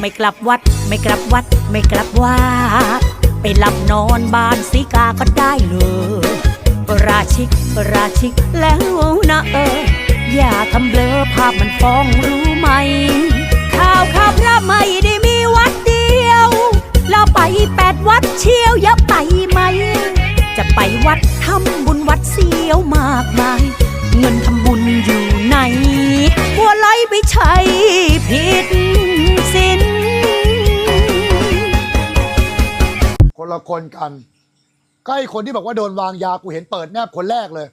ไม่กลับวัด ไม่กลับวัด ไม่กลับวัดไปหลับนอนบ้านสีกาก็ได้เลยราชิกราชิกแล้วนะเออ อย่าทำเบลอภาพมันฟ้องรู้ไหม ข่าวข่าวพระไม่ได้มีวัดเดียว เราไปแปดวัดเชียวอย่าไปไหม จะไปวัดทำบุญวัดเสียวมากมาย เงินทำบุญอยู่ไหนหัวไหลไปใช้ผิด ละคนกันก็ไอ้คนที่บอกว่าโดนวางยากูเห็นเปิดแนบคนแรกเลย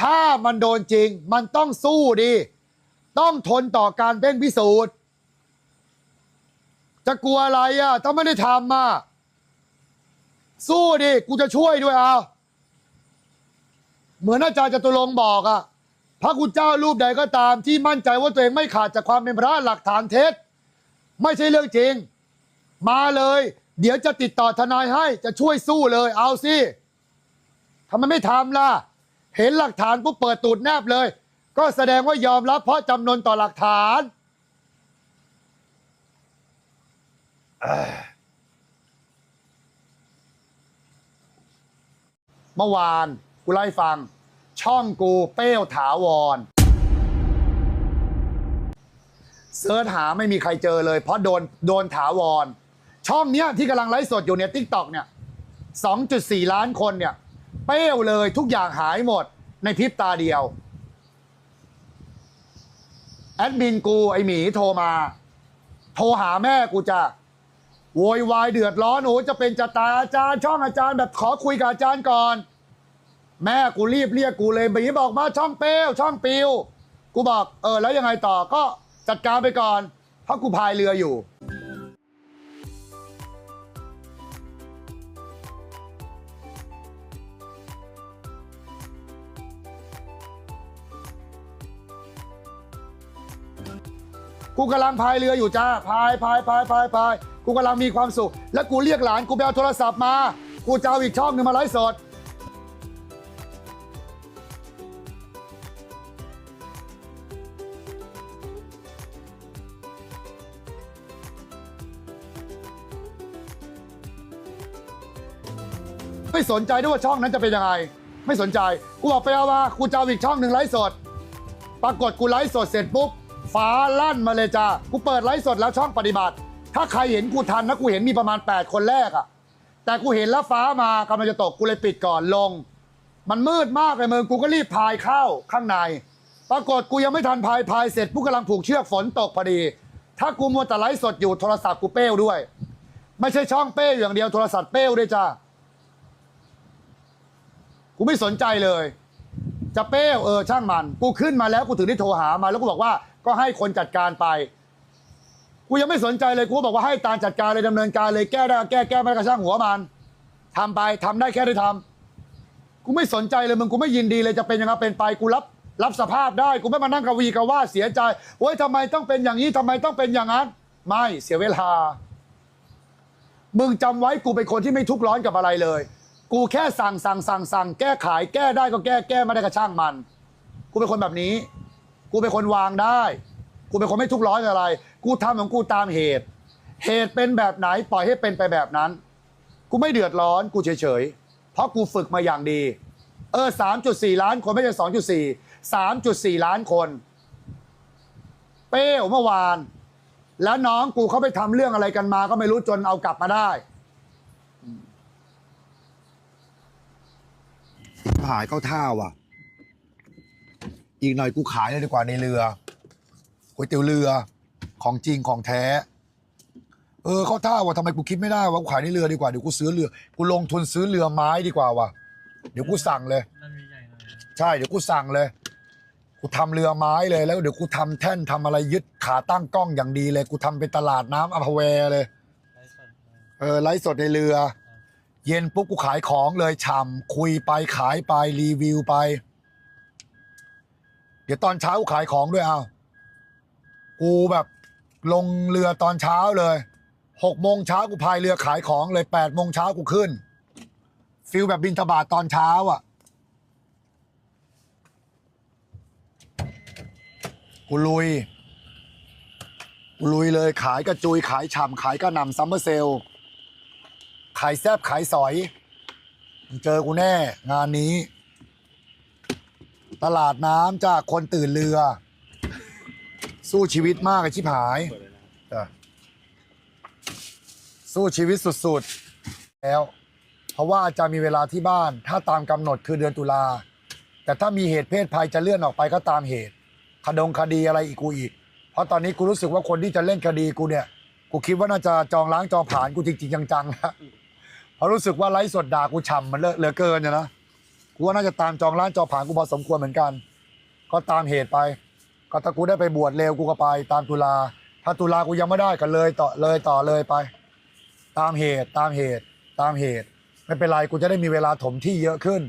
ถ้ามันโดนจริง มันต้องสู้ดี ต้องทนต่อการเพ่งพิสูจน์ จะกลัวอะไรอะ ถ้าไม่ได้ทำอะสู้ดิกูจะช่วยด้วยเอาเหมือนอาจารย์จตุรงบอกอะ พระคุณเจ้ารูปใดก็ตามที่มั่นใจว่าตัวเองไม่ขาดจากความเป็นพระหลักฐานเท็จ ไม่ใช่เรื่องจริง มาเลย เดี๋ยวจะติดต่อทนายให้จะช่วยสู้เลย เอาสิทำไมไม่ทำล่ะ เห็นหลักฐานปุ๊บเปิดตูดแนบเลย ก็แสดงว่ายอมรับเพราะจำนนต่อหลักฐานเมื่อวานกูไล่ฟัง ช่องกูเป้วถาวรเสิร์ชหาไม่มีใครเจอเลย เพราะโดนโดนถาวร ช่องเนี้ยที่กำลังไลฟ์สดอยู่เนี่ยทิกตอกเนี่ย2.4 ล้านคนเนี่ย เป้วเลยทุกอย่างหายหมดในพริบตาเดียว แอดมินกูไอหมีโทรมา โทรหาแม่กูจะโวยวายเดือดร้อนโอ้จะเป็นจะตายอาจารย์ ช่องอาจารย์แบบขอคุยกับอาจารย์ก่อน แม่กูรีบเรียกกูเลยหมีบอกมาช่องเป้วช่องปิว กูบอกเออแล้วยังไงต่อก็จัดการไปก่อน เพราะกูพายเรืออยู่ กูกำลังพายเรืออยู่จ้าพายพายพายพายพายกูกำลังมีความสุข แล้วกูเรียกหลานกูไปเอาโทรศัพท์มา กูจะเอาอีกช่องหนึ่งมาไลฟ์สดไม่สนใจด้วยว่าช่องนั้นจะเป็นยังไง ไม่สนใจ กูบอกไปเอามากูจะเอาอีกช่องหนึ่งไลฟ์สด ปรากฏกูไลฟ์สดเสร็จปุ๊บ ฟ้าลั่นมาเลยจ้ากูเปิดไลฟ์สดแล้วช่องปฏิบัติ ถ้าใครเห็นกูทันนะกูเห็นมีประมาณ 8 คนแรกอะแต่กูเห็นแล้วฟ้ามากำลังจะตกกูเลยปิดก่อนลง มันมืดมากเลยมึงกูก็รีบพายเข้าข้างใน ปรากฏกูยังไม่ทันพายพายเสร็จปุ๊กกำลังผูกเชือกฝนตกพอดี ถ้ากูมัวแต่ไลฟ์สดอยู่โทรศัพท์กูเป้วด้วย ไม่ใช่ช่องเป้วอย่างเดียวโทรศัพท์เป้วด้วยจ้ากูไม่สนใจเลย จะเป้วเออช่างมัน กูขึ้นมาแล้วกูถึงได้โทรหามาแล้วกูบอกว่า ก็ให้คนจัดการไป กูยังไม่สนใจเลยกูบอกว่าให้ตาลจัดการเลยดำเนินการเลยแก้ได้แก้แก้ไม่ได้ก็ช่างหัวมันทำไปทำได้แค่ได้ทำกูไม่สนใจเลยมึงกูไม่ยินดีเลยจะเป็นยังไงเป็นไปกูรับ รับสภาพได้กูไม่มานั่งกวีกว่าเสียใจโอ๊ยทำไมต้องเป็นอย่างนี้ทำไมต้องเป็นอย่างนั้น ไม่เสียเวลา มึงจำไว้กูเป็นคนที่ไม่ทุกข์ร้อนกับอะไรเลย กูแค่สั่งสั่งสั่งสั่งแก้ไขแก้ได้ก็แก้แก้ไม่ได้ก็ช่างมัน กูเป็นคนแบบนี้ กูเป็นคนวางได้ กูเป็นคนไม่ทุกข์ร้อนอะไร กูทำของกูตามเหตุ เหตุเป็นแบบไหนปล่อยให้เป็นไปแบบนั้น กูไม่เดือดร้อนกูเฉยๆ เพราะกูฝึกมาอย่างดี เออสามจุดสี่ล้านคนไม่ใช่สองจุดสี่สามจุดสี่ล้านคน เป้วเมื่อวาน แล้วน้องกูเขาไปทำเรื่องอะไรกันมา ก็ไม่รู้จนเอากลับมาได้ หายเข้าท่าว่ะ อีกหน่อยกูขายเลยดีกว่าในเรือก๋วยเตี๋ยวเรือของจริงของแท้ เออเข้าท่าว่ะทำไมกูคิดไม่ได้วะกูขายในเรือดีกว่าเดี๋ยวกูซื้อเรือ กูลงทุนซื้อเรือไม้ดีกว่าว่ะเดี๋ยวกูสั่งเลย นั่นมีใหญ่หน่อยนะใช่เดี๋ยวกูสั่งเลย กูทำเรือไม้เลยแล้วเดี๋ยวกูทำแท่นทำอะไรยึดขาตั้งกล้องอย่างดีเลย กูทำเป็นตลาดน้ำอภเวเลย ไลฟ์สดนะเออไลฟ์สดในเรือ เย็นปุ๊บกูขายของเลยฉ่ำคุยไปขายไปรีวิวไป เดี๋ยวตอนเช้ากูขายของด้วยเอากูแบบลงเรือตอนเช้าเลยหกโมงเช้ากูพายเรือขายของเลยแปดโมงเช้ากูขึ้น ฟิลแบบบินทบาทตอนเช้าอะ กูลุย กูลุยเลยขายกระจุย ขายฉ่ำขายกระหน่ำซัมเมอร์เซล ขายแซบขายสอย เจอกูแน่งานนี้ ตลาดน้ำจากคนตื่นเรือ สู้ชีวิตมากไอ้ชิบหายจ้ะสู้ชีวิตสุดๆ แล้ว เพราะว่าจะมีเวลาที่บ้าน ถ้าตามกำหนดคือเดือนตุลา แต่ถ้ามีเหตุเพศภัยจะเลื่อนออกไปก็ตามเหตุคดงคดีอะไรอีกกูอีก เพราะตอนนี้กูรู้สึกว่าคนที่จะเล่นคดีกูเนี่ย กูคิดว่าน่าจะจองล้างจองผ่านกูจริงๆจังๆนะเพราะรู้สึกว่าไลฟ์สดด่ากูฉ่ำมันเลอะเหลือเกินเนี่ยนะ กูว่าน่าจะตามจองล้างจองผ่านกูพอสมควรเหมือนกัน ก็ตามเหตุไป ก็ถ้ากูได้ไปบวชเร็วกูก็ไป ตามตุลา ถ้าตุลากูยังไม่ได้ก็เลยต่อเลยต่อเลยไป ตามเหตุตามเหตุ ตามเหตุ ไม่เป็นไรกูจะได้มีเวลาถมที่เยอะขึ้น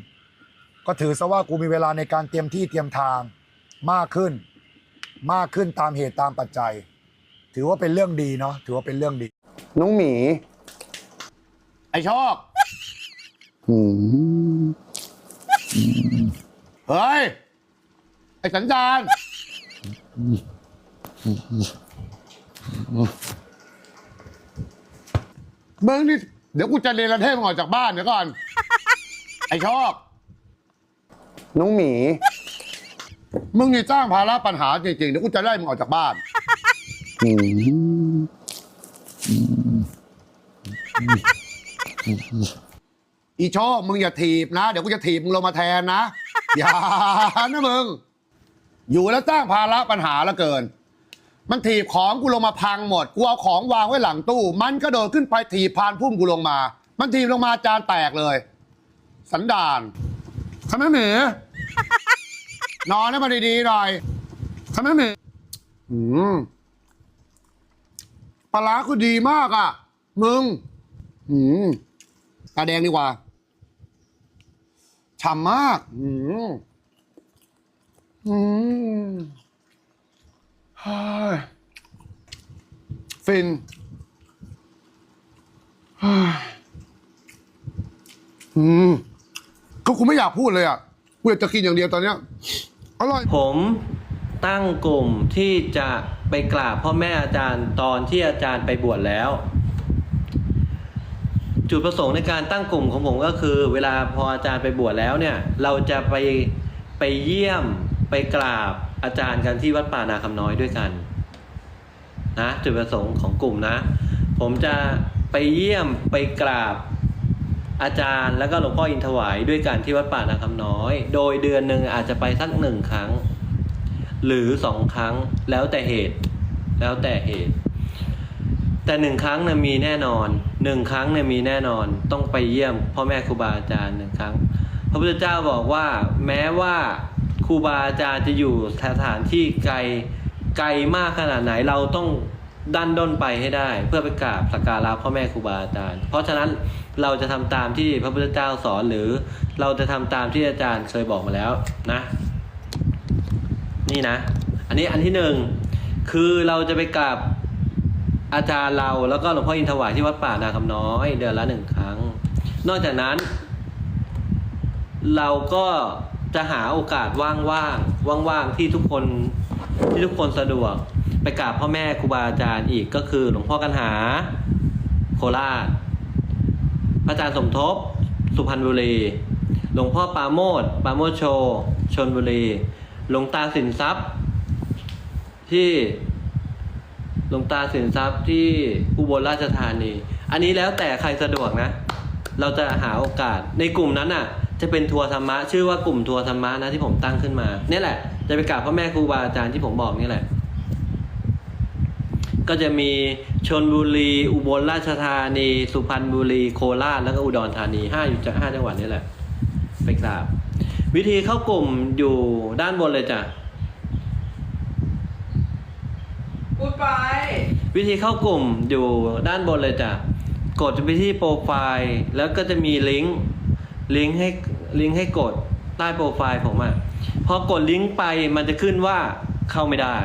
ก็ถือซะว่ากูมีเวลาในการเตรียมที่เตรียมทางมากขึ้น มากขึ้นตามเหตุตามปัจจัย ถือว่าเป็นเรื่องดีเนาะถือว่าเป็นเรื่องดี น้องหมี ไอชอบ เฮ้ย ไอสัญญาณมึงนี่ เดี๋ยวกูจะเนรเทศมึงออกจากบ้านเดี๋ยวก่อน ไอชอบน้องหมี มึงนี่สร้างภาระปัญหาจริงๆ เดี๋ยวกูจะไล่มึงออกจากบ้าน อีโชคมึงอย่าถีบนะ เดี๋ยวกูจะถีบมึงลงมาแทนนะ อย่านะมึง อยู่แล้วสร้างภาระปัญหาละเกิน มันถีบของกูลงมาพังหมด กูเอาของวางไว้หลังตู้ มันก็โดดขึ้นไปถีบพานพุ่มกูลงมา มันถีบลงมาจานแตกเลย สันดานทำไมเหมนอนให้มันดีๆหน่อยทำไมเหมอืมปลาร้ากูดีมากอะ มึง อืม ตาแดงดีกว่าฉ่ำมาก อืมอืมเฮ้ยฟินเฮ้ยอืมก็กูไม่อยากพูดเลยอะกูอยากจะกินอย่างเดียวตอนเนี้ยอร่อย ผมตั้งกลุ่มที่จะไปกราบพ่อแม่อาจารย์ตอนที่อาจารย์ไปบวชแล้ว จุดประสงค์ในการตั้งกลุ่มของผมก็คือ เวลาพออาจารย์ไปบวชแล้วเนี่ย เราจะไปไปเยี่ยมไปกราบอาจารย์กันที่วัดป่านาคำน้อยด้วยกันนะจุดประสงค์ของกลุ่มนะ ผมจะไปเยี่ยมไปกราบอาจารย์แล้วก็หลวงพ่ออินทวายด้วยกันที่วัดป่านาคำน้อย โดยเดือนหนึ่งอาจจะไปสักหนึ่งครั้ง หรือสองครั้งแล้วแต่เหตุ แล้วแต่เหตุ แต่หนึ่งครั้งนี่ยมีแน่นอน หนึ่งครั้งเนี่ยมีแน่นอนต้องไปเยี่ยมพ่อแม่ครูบาอาจารย์หนึ่งครั้ง พระพุทธเจ้าบอกว่าแม้ว่าครูบาอาจารย์จะอยู่สถานที่ไกลไกลมากขนาดไหนเราต้องดันด้นไปให้ได้ เพื่อไปกราบสักการะพ่อแม่ครูบาอาจารย์ เพราะฉะนั้นเราจะทำตามที่พระพุทธเจ้าสอนหรือเราจะทำตามที่อาจารย์เคยบอกมาแล้วนะ นี่นะ อันนี้อันที่หนึ่งคือเราจะไปกราบ อาจารย์เราแล้วก็หลวงพ่ออินทวายที่วัดป่านาคำน้อย เดือนละหนึ่งครั้ง นอกจากนั้น เราก็จะหาโอกาสว่างๆว่างๆที่ทุกคนที่ทุกคนสะดวก ไปกราบพ่อแม่ครูบาอาจารย์อีกก็คือ หลวงพ่อกันหา โคราชพระอาจารย์สมทบ สุพรรณบุรี หลวงพ่อปาโมดปาโมชโชชนบุรี หลวงตาสินทรัพย์ ที่ ลวงตาสินทรัพย์ที่อุบลราชธานี อันนี้แล้วแต่ใครสะดวกนะ เราจะหาโอกาสในกลุ่มนั้นน่ะ จะเป็นทัวร์ธรรมะชื่อว่ากลุ่มทัวร์ธรรมะนะที่ผมตั้งขึ้นมาเนี่ยแหละ จะไปกราบพ่อแม่ครูบาอาจารย์ที่ผมบอกนี่แหละ ก็จะมีชนบุรี อุบลราชธานี สุพรรณบุรีโคราชแล้วก็อุดรธานีห้าอยู่จากห้าจังหวัดนี่แหละ ไปกราบ วิธีเข้ากลุ่มอยู่ด้านบนเลยจ้ะ พูดไป วิธีเข้ากลุ่มอยู่ด้านบนเลยจ้ะ กดไปที่โปรไฟล์แล้วก็จะมีลิงก์ลิงก์ให้ลิงก์ให้กดใต้โปรไฟล์ผมอะ่ะพอกดลิงก์ไปมันจะขึ้นว่าเข้าไม่ได้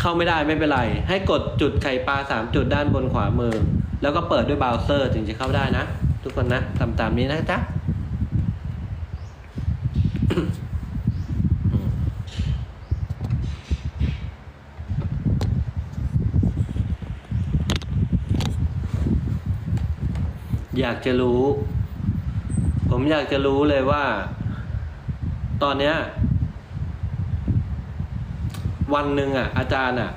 เข้าไม่ได้ไม่เป็นไร ให้กดจุดไข่ปลาสามจุดด้านบนขวามือ แล้วก็เปิดด้วยเบราว์เซอร์ถึงจะเข้าได้นะ ทุกคนนะทำตามนี้นะจ๊ะ อยากจะรู้ ผมอยากจะรู้เลยว่า ตอนเนี้ยวันหนึ่งอะ อาจารย์อะ